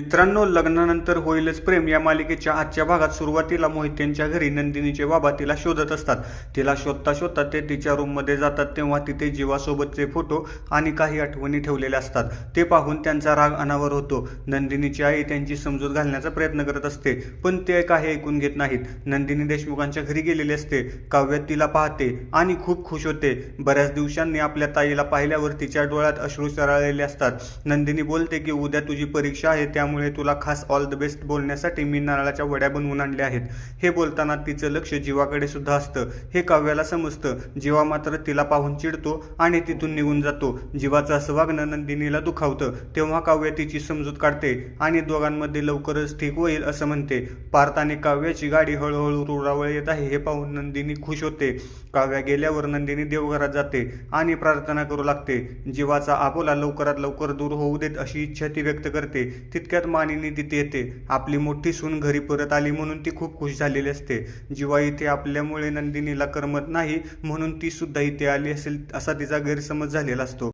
मित्रांनो लग्नानंतर होईलच प्रेम. या मालिकेच्या आजच्या भागात सुरुवातीला मोहितेंच्या घरी नंदिनीचे बाबा तिला शोधत असतात. तिला शोधता शोधता ते तिच्या रूममध्ये जातात. तेव्हा तिथे जीवासोबतचे फोटो आणि काही आठवणी ठेवलेल्या असतात. ते पाहून त्यांचा राग अनावर होतो. नंदिनीची आई त्यांची समजूत घालण्याचा प्रयत्न करत असते पण ते काही ऐकून घेत नाहीत. नंदिनी देशमुखांच्या घरी गेलेली असते. काव्य तिला पाहते आणि खूप खुश होते. बऱ्याच दिवसांनी आपल्या ताईला पाहिल्यावर तिच्या डोळ्यात अश्रू सरळलेले असतात. नंदिनी बोलते की उद्या तुझी परीक्षा आहे त्या त्यामुळे तुला खास ऑल द बेस्ट बोलण्यासाठी मी नारळाच्या वड्या बनवून आणल्या आहेत. हे बोलताना तिचं लक्ष जीवाकडे सुद्धा असतं. हे काव्याला समजतं. जीवा मात्र तिला पाहून चिडतो आणि तिथून निघून जातो. जीवाचं असं वागणं नंदिनीला दुखावतं. तेव्हा काव्य तिची समजूत काढते आणि दोघांमध्ये लवकरच ठीक होईल असं म्हणते. पार्थ आणि काव्याची गाडी हळूहळू रुळावळ येत आहे हे पाहून नंदिनी खुश होते. काव्या गेल्यावर नंदिनी देवघरात जाते आणि प्रार्थना करू लागते. जीवाचा आपोला लवकरात लवकर दूर होऊ देत अशी इच्छा ती व्यक्त करते. तितक्या तितक्यात मानिनी तिथे येते आपली मोठी सून घरी परत आली म्हणून ती खूप खुश झालेली असते. जिवा इथे आपल्यामुळे नंदिनीला करमत नाही म्हणून ती सुद्धा इथे आली असेल असा तिचा गैरसमज झालेला असतो.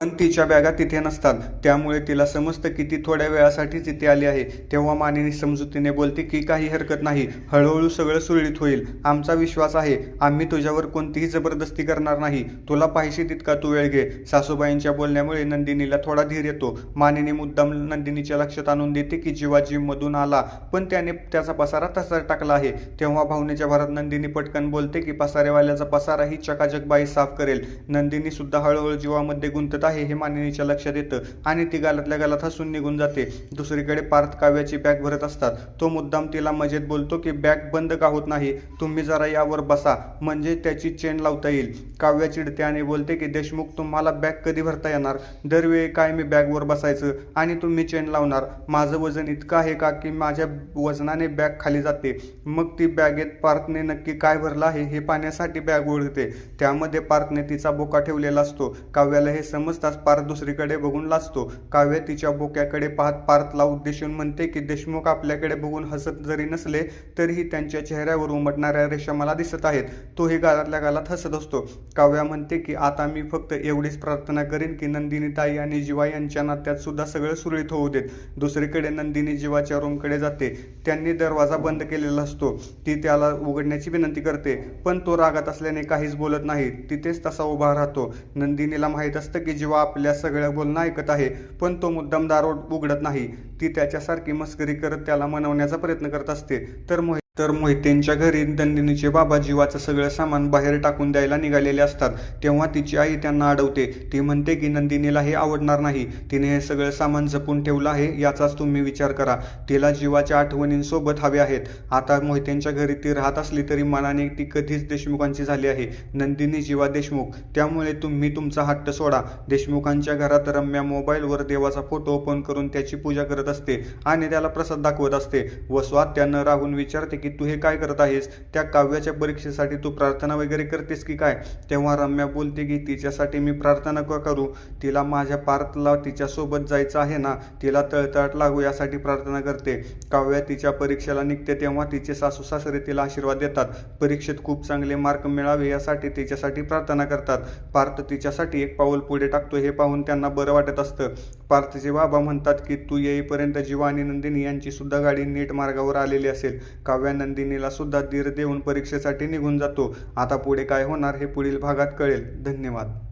पण तिच्या बॅगा तिथे नसतात. त्यामुळे तिला समजतं की ती थोड्या वेळासाठीच इथे आली आहे. तेव्हा मानिनी समजुतीने बोलते की काही हरकत नाही. हळूहळू सगळं सुरळीत होईल. आमचा विश्वास आहे. आम्ही तुझ्यावर कोणतीही जबरदस्ती करणार नाही. तुला पाहिजे तितका तू वेळ घे. सासूबाईंच्या बोलण्यामुळे नंदिनीला थोडा धीर येतो. मानिनी मुद्दाम नंदिनीच्या लक्षात आणून देते की जीवा जिममधून आला. पण त्याने त्याचा पसारा तसा टाकला आहे. तेव्हा भावनेच्या भरात नंदिनी पटकन बोलते की पसारेवाल्याचा पसारा ही चकाचक बाई साफ करेल. नंदिनी सुद्धा हळूहळू जीवामध्ये गुंतत आहे हे मानिनीच्या लक्षात येतं. आणि ती गालातल्या गालात हसून निघून जाते. दुसरीकडे पार्थ काव्याची बॅग भरत असतात. तो मुद्दाम तिला मजेत बोलतो की बॅग बंद का होत नाही? तुम्ही जरा यावर बसा. म्हणजे त्याची चेन लावता येईल. काव्या चिडते आणि बोलते की देशमुख तुम्हाला बॅग कधी भरता येणार? दरवेळी काय मी बॅगवर बसायचं? आणि तुम्ही चेन लावणार? माझं वजन इतकं आहे का की माझ्या वजनाने बॅग खाली जाते? मग ती बॅगेत पार्थने नक्की काय भरलं आहे हे पाहण्यासाठी बॅग ओळखते त्यामध्ये पार्थने तिचा बोका ठेवलेला असतो. काव्याला हे समज समजताच पार्थ दुसरीकडे बघून लाजतो. काव्य तिच्या बोक्याकडे पाहत पार्थला उद्देशून म्हणते की देशमुख आपल्याकडे बघून हसत जरी नसले तरीही त्यांच्या चेहऱ्यावर उमटणाऱ्या रेषा मला दिसत आहेत. तोही गालातल्या गालात हसत असतो. काव्या म्हणते की आता मी फक्त एवढीच प्रार्थना करीन की नंदिनी ताई आणि जिवा यांच्या नात्यात सुद्धा सगळं सुरळीत होऊ देत. दुसरीकडे नंदिनी जिवाच्या रूमकडे जाते. त्यांनी दरवाजा बंद केलेला असतो. ती त्याला उघडण्याची विनंती करते पण तो रागात असल्याने काहीच बोलत नाही. तिथेच तसा उभा राहतो. नंदिनीला माहीत असतं की जिवा आपल्या सगळ्या बोलणं ऐकत आहे पण तो मुद्दाम दारोड उघडत नाही. ती त्याच्यासारखी मस्करी करत त्याला मनवण्याचा प्रयत्न करत असते. तर मोहित तर मोहितेंच्या घरी नंदिनीचे बाबा जीवाचं सगळं सामान बाहेर टाकून द्यायला निघालेले असतात. तेव्हा तिची आई त्यांना अडवते. ती म्हणते की नंदिनीला हे आवडणार नाही. तिने हे सगळं सामान जपून ठेवलं आहे याचाच तुम्ही विचार करा. तिला जीवाच्या आठवणींसोबत हवे आहेत. आता मोहितेंच्या घरी ती राहत असली तरी मनाने ती कधीच देशमुखांची झाली आहे. नंदिनी जीवा देशमुख. त्यामुळे तुम्ही तुमचा हट्ट सोडा. देशमुखांच्या घरात रम्या मोबाईलवर देवाचा फोटो ओपन करून त्याची पूजा करत असते आणि त्याला प्रसाद दाखवत असते. व स्वात्यानं राहून विचारते की तू हे काय करत आहेस? त्या काव्याच्या परीक्षेसाठी तू प्रार्थना वगैरे करतेस की काय? तेव्हा रम्या बोलते की तिच्यासाठी मी प्रार्थना का करू? तिला माझ्या पार्थला तिच्यासोबत जायचं आहे ना? तिला तळतळाट लागू यासाठी प्रार्थना करते. काव्या तिच्या परीक्षेला निघते तेव्हा तिचे सासू सासरे तिला आशीर्वाद देतात. परीक्षेत खूप चांगले मार्क मिळावे यासाठी तिच्यासाठी प्रार्थना करतात. पार्थ तिच्यासाठी एक पाऊल पुढे टाकतो हे पाहून त्यांना बरं वाटत असतं. पार्थचे बाबा म्हणतात की तू येईपर्यंत जीवा आणि नंदिनी यांची सुद्धा गाडी नीट मार्गावर आलेली असेल. काव्या नंदिनीला सुद्धा धीर देऊन परीक्षेसाठी निघून जातो. आता पुढे काय होणार हे पुढील भागात कळेल. धन्यवाद.